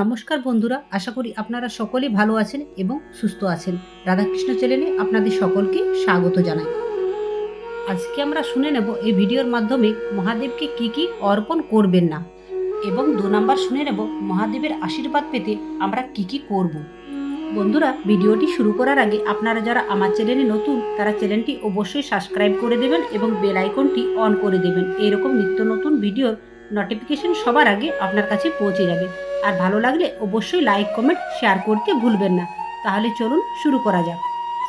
নমস্কার বন্ধুরা, আশা করি আপনারা সকলেই ভালো আছেন এবং সুস্থ আছেন। রাধাকৃষ্ণ চ্যানেলে আপনাদের সকলকে স্বাগত জানাই। আজকে আমরা শুনে নেব এই ভিডিওর মাধ্যমে মহাদেবকে কি কি অর্পণ করবেন না এবং দু নম্বর শুনে নেব মহাদেবের আশীর্বাদ পেতে আমরা কি কি করব। বন্ধুরা, ভিডিওটি শুরু করার আগে আপনারা যারা আমার চ্যানেলে নতুন, তারা চ্যানেলটি অবশ্যই সাবস্ক্রাইব করে দেবেন এবং বেল আইকনটি অন করে দেবেন। এরকম নিত্য নতুন ভিডিওর নোটিফিকেশন সবার আগে আপনার কাছে পৌঁছে যাবে। আর ভালো লাগলে অবশ্যই লাইক কমেন্ট শেয়ার করতে ভুলবেন না। তাহলে চলুন শুরু করা যাক।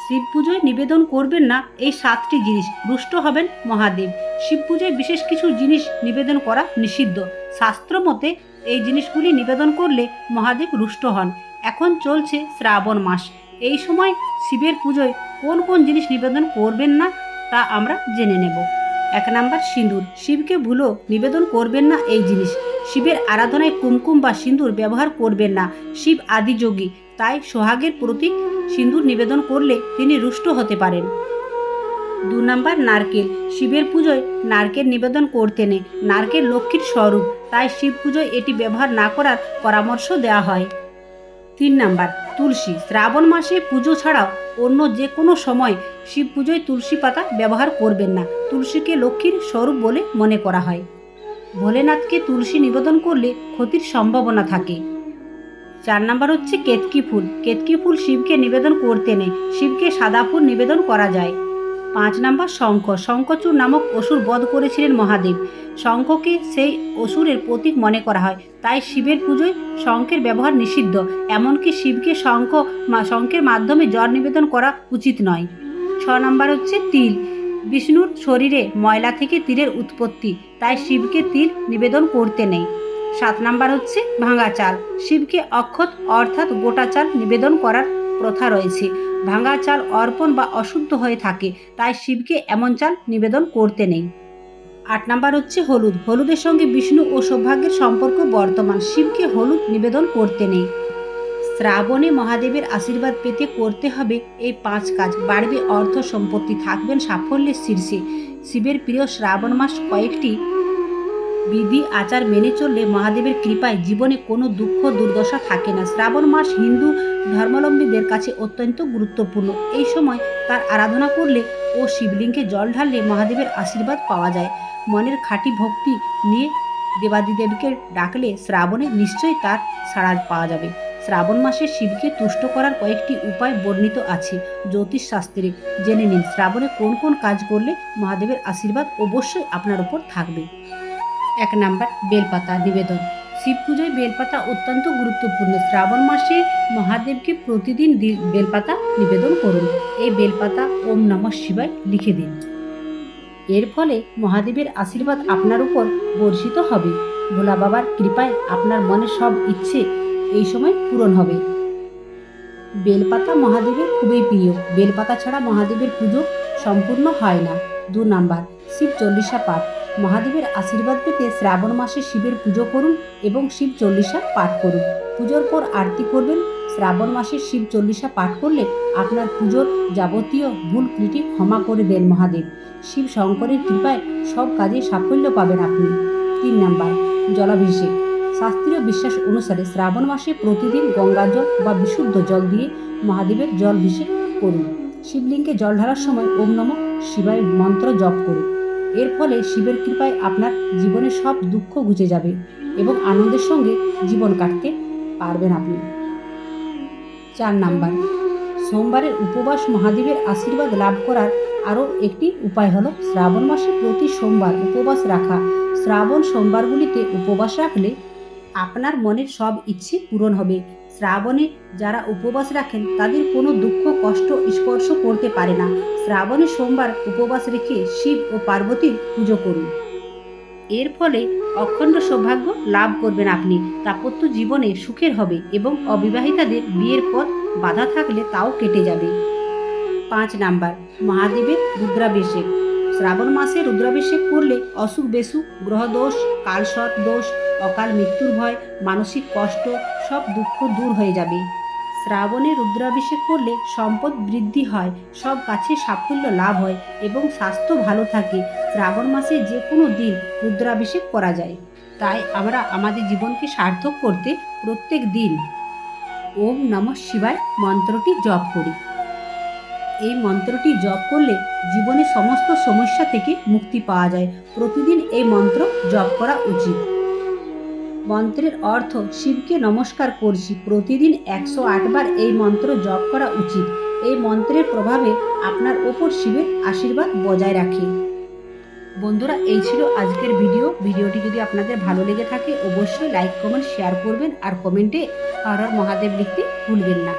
শিব পুজোয় নিবেদন করবেন না এই সাতটি জিনিস। রুষ্ট হবেন মহাদেব। শিব পুজোয় বিশেষ কিছু জিনিস নিবেদন করা নিষিদ্ধ। শাস্ত্র মতে এই জিনিসগুলি নিবেদন করলে মহাদেব রুষ্ট হন। এখন চলছে শ্রাবণ মাস। এই সময় শিবের পুজোয় কোন কোন জিনিস নিবেদন করবেন না তা আমরা জেনে নেব। এক নাম্বার সিঁদুর। শিবকে ভুলো নিবেদন করবেন না এই জিনিস। শিবের আরাধনায় কুমকুম বা সিঁদুর ব্যবহার করবেন না। শিব আদিযোগী তাই সোহাগের প্রতীক সিঁদুর নিবেদন করলে তিনি রুষ্ট হতে পারেন। দু নম্বর, নারকেল। শিবের পুজোয় নারকেল নিবেদন করতে নেই। নারকেল লক্ষ্মীর স্বরূপ, তাই শিব পুজোয় এটি ব্যবহার না করার পরামর্শ দেওয়া হয়। তিন নাম্বার, তুলসী। শ্রাবণ মাসে পুজো ছাড়াও অন্য যে কোনো সময় শিব পুজোয় তুলসী পাতা ব্যবহার করবেন না। তুলসীকে লক্ষ্মীর স্বরূপ বলে মনে করা হয়। ভোলেনাথকে তুলসী নিবেদন করলে ক্ষতির সম্ভাবনা থাকে। চার নাম্বার হচ্ছে কেতকি ফুল। কেতকি ফুল শিবকে নিবেদন করতে নেই শিবকে সাদা ফুল নিবেদন করা যায়। পাঁচ নাম্বার শঙ্খ। শঙ্খচূড় নামক অসুর বধ করেছিলেন মহাদেব। শঙ্খকে সেই অসুরের প্রতীক মনে করা হয়। তাই শিবের পুজোয় শঙ্খের ব্যবহার নিষিদ্ধ। এমনকি শিবকে শঙ্খ শঙ্খের মাধ্যমে জল নিবেদন করা উচিত নয়। ছ নাম্বার হচ্ছে তিল। বিষ্ণুর শরীরে ময়লা থেকে তীরের উৎপত্তি, তাই শিবকে তিল নিবেদন করতে নেই। সাত নাম্বার হচ্ছে ভাঙা চাল। শিবকে অক্ষত অর্থাৎ গোটা চাল নিবেদন করার প্রথা রয়েছে। ভাঙা চাল অর্পণ বা অশুদ্ধ হয়ে থাকে, তাই শিবকে এমন চাল নিবেদন করতে নেই। আট নাম্বার হচ্ছে হলুদ। হলুদের সঙ্গে বিষ্ণু ও সৌভাগ্যের সম্পর্ক বর্তমান। শিবকে হলুদ নিবেদন করতে নেই। শ্রাবণে মহাদেবের আশীর্বাদ পেতে করতে হবে এই পাঁচ কাজ। বাড়বে অর্থ সম্পত্তি, থাকবেন সাফল্যের শীর্ষে। শিবের প্রিয় শ্রাবণ মাস কয়েকটি বিধি, আচার মেনে চললে মহাদেবের কৃপায় জীবনে কোনো দুঃখ, দুর্দশা থাকে না। শ্রাবণ মাস হিন্দু ধর্মাবলম্বীদের কাছে অত্যন্ত গুরুত্বপূর্ণ। এই সময় তার আরাধনা করলে ও শিবলিঙ্গে জল ঢাললে মহাদেবের আশীর্বাদ পাওয়া যায়। মনের খাঁটি ভক্তি নিয়ে দেবাদিদেবকে ডাকলে শ্রাবণে নিশ্চয়ই তার সাড়া পাওয়া যাবে। শ্রাবণ মাসে শিবকে তুষ্ট করার কয়েকটি উপায় বর্ণিত আছে। জ্যোতিষ শাস্ত্রে জেনে নিন, শ্রাবণে কোন কোন কাজ করলে মহাদেবের আশীর্বাদ অবশ্যই আপনার উপর থাকবে। এক নাম্বার, বেলপাতা নিবেদন। শিব পুজোয় বেলপাতা অত্যন্ত গুরুত্বপূর্ণ। শ্রাবণ মাসে মহাদেবকে প্রতিদিন বেলপাতা নিবেদন করুন। এই বেলপাতা ওম নমঃ শিবায় লিখে দিন। এর ফলে মহাদেবের আশীর্বাদ আপনার উপর বর্ষিত হবে। ভোলা বাবার কৃপায় আপনার মনে সব ইচ্ছে এই সময় পূরণ হবে। বেলপাতা মহাদেবের খুবই প্রিয়। বেলপাতা ছাড়া মহাদেবের পুজো সম্পূর্ণ হয় না। দু নাম্বার, শিব চল্লিশা পাঠ। মহাদেবের আশীর্বাদ পেতে শ্রাবণ মাসে শিবের পুজো করুন এবং শিব চল্লিশা পাঠ করুন। পুজোর পর আরতি করবেন। শ্রাবণ মাসে শিব চল্লিশা পাঠ করলে আপনার পুজোর যাবতীয় ভুল ত্রুটি ক্ষমা করে দেন মহাদেব। শিব শঙ্করের কৃপায় সব কাজে সাফল্য পাবেন আপনি। তিন নাম্বার, জলাভিষেক। শাস্ত্রীয় বিশ্বাস অনুসারে শ্রাবণ মাসে প্রতিদিন গঙ্গা জল বা বিশুদ্ধ জল দিয়ে মহাদেবের জল জলভিষেক করুন। শিবলিঙ্গে জল ঢালার সময় ওম নম শিবায় মন্ত্র জপ করুন। এর ফলে শিবের কৃপায় আপনার জীবনে সব দুঃখ ঘুচে যাবে এবং আনন্দের সঙ্গে জীবন কাটতে পারবেন আপনি। চার নাম্বার, সোমবারের উপবাস মহাদেবের আশীর্বাদ লাভ করার আরও একটি উপায় হলো শ্রাবণ মাসে প্রতি সোমবার উপবাস রাখা। শ্রাবণ সোমবারগুলিতে উপবাস রাখলে আপনার মনের সব ইচ্ছে পূরণ হবে। শ্রাবণে যারা উপবাস রাখেন, তাদের কোনো দুঃখ, কষ্ট, স্পর্শ করতে পারে না। শ্রাবণে সোমবার উপবাস রেখে শিব ও পার্বতীর পুজো করুন। এর ফলে অখণ্ড সৌভাগ্য লাভ করবেন আপনি। দাম্পত্য জীবনে সুখের হবে এবং অবিবাহিতাদের বিয়ের পথ বাধা থাকলে তাও কেটে যাবে। পাঁচ নাম্বার, মহাদেবের রুদ্রাভিষেক। শ্রাবণ মাসে রুদ্রাভিষেক করলে অসুখ, বেসুখ, গ্রহদোষ কালসর্প দোষ, অকাল মৃত্যুর ভয়, মানসিক কষ্ট, সব দুঃখ দূর হয়ে যাবে। শ্রাবণে রুদ্রাভিষেক করলে সম্পদ বৃদ্ধি হয়, সব কাছে সাফল্য লাভ হয় এবং স্বাস্থ্য ভালো থাকে। শ্রাবণ মাসে যে কোনো দিন রুদ্রাভিষেক করা যায়। তাই আমরা আমাদের জীবনকে সার্থক করতে প্রত্যেক দিন ওম নমঃ শিবায় মন্ত্রটি জপ করি। এই মন্ত্রটি জপ করলে জীবনে সমস্ত সমস্যা থেকে মুক্তি পাওয়া যায়। প্রতিদিন এই মন্ত্র জপ করা উচিত। মন্ত্রের অর্থ শিবকে নমস্কার করছি। প্রতিদিন একশো আটবার এই মন্ত্র জপ করা উচিত। এই মন্ত্রের প্রভাবে আপনার ওপর শিবের আশীর্বাদ বজায় রাখে। বন্ধুরা, এই ছিল আজকের ভিডিও। ভিডিওটি যদি আপনাদের ভালো লেগে থাকে, অবশ্যই লাইক, কমেন্ট, শেয়ার করবেন আর কমেন্টে হর মহাদেব লিখতে ভুলবেন না।